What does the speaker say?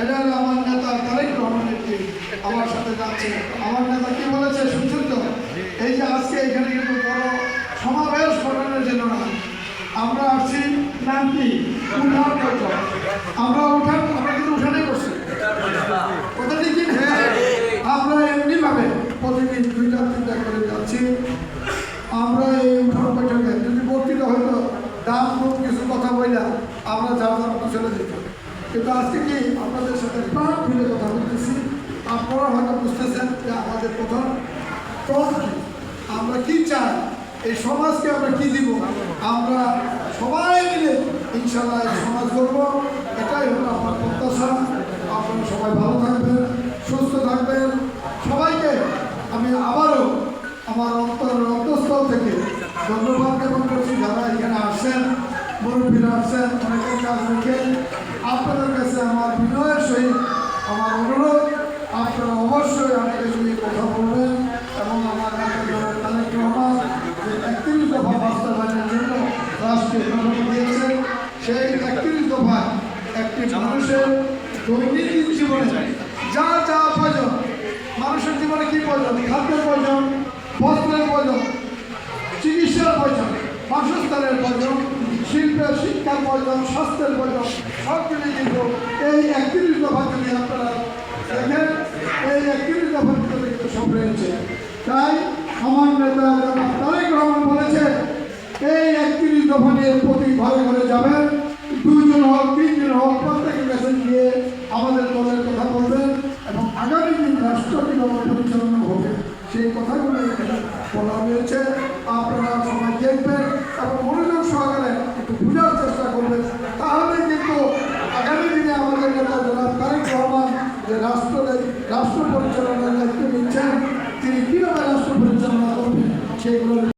এটা আমার নেতা তারেক আমার সাথে যাচ্ছে। আমার নেতা কি বলেছে শুনছেন তো? এই যে আজকে এখানে কিন্তু বড় সমাবেশ ঘটানোর না। আমরা আসছি নাম আমরা উঠান কিন্তু আমরা এমনি ভাবে প্রতিদিন দুইটা, তিনটা করে যাচ্ছি। আমরা এই উঠান বৈঠকে যদি বক্তৃতা হইতো, দাম কিছু কথা বললাম আমরা যার চলে যেত। কিন্তু আজকে কি আপনাদের সাথে প্রাণ খুলে কথা বলতেছি? আপনারা হয়তো বুঝতেছেন যে আমাদের প্রধান আমরা কি চাই? এই সমাজকে আমরা কি দিব? আমরা সবাই মিলে ইনশাল্লাহ সমাজ করব এটাই হলো আমার প্রত্যাশা। আপনারা সবাই ভালো থাকবেন, সুস্থ থাকবেন। সবাইকে আমি আবারও আমার অন্তরের অন্তঃস্থল থেকে ধন্যবাদ জ্ঞাপন করছি। যারা এখানে আসছেন, মুরব্বীরা আসছেন, অনেকের কাজ রেখে আপনাদের কাছে আমার বিনয়ের সহিত আমার অনুরোধ, আপনারা অবশ্যই আমাকে সঙ্গে কথা বলবেন এবং আমার তারেক রহমান যে একত্রিশ দফা বাস্তবায়নের জন্য রাষ্ট্রকে অনুমতি দিয়েছেন, সেই একত্রিশ দফায় একটি মানুষের দৈনন্দিন জীবনে যা যা প্রয়োজন, মানুষের জীবনে কি প্রয়োজন? খাদ্যের প্রয়োজন, বস্ত্রের প্রয়োজন, চিকিৎসার প্রয়োজন, বাসস্থানের প্রয়োজন, শিল্পের, শিক্ষার প্রয়োজন, স্বাস্থ্যের প্রয়োজন সব কিছু কিন্তু এই একত্রিশ দফা যদি আপনারা। দেখেন, এই একত্রিশ দফার ভিতরে কিন্তু সব রয়েছে তাই আমার নেতা জনাব তারেক রহমান বলেছে এই একত্রিশ দফা নিয়ে প্রতি ঘরে ঘরে যাবেন। দুইজন হোক, তিনজন হোক, প্রত্যেকের কাছে গিয়ে আমাদের দলের কথা বলবেন এবং আগামী দিন রাষ্ট্র কীভাবে পরিচালনা হবে। সেই কথাগুলো এখানে বলা হয়েছে। আপনারা সবাই দেখবেন এবং মনোযোগ সহকারে একটু বোঝার চেষ্টা করবেন। তাহলে రాష్ట్ర పరిచయం తిరిగి రాష్ట్ర పరిచయం చేయగలరు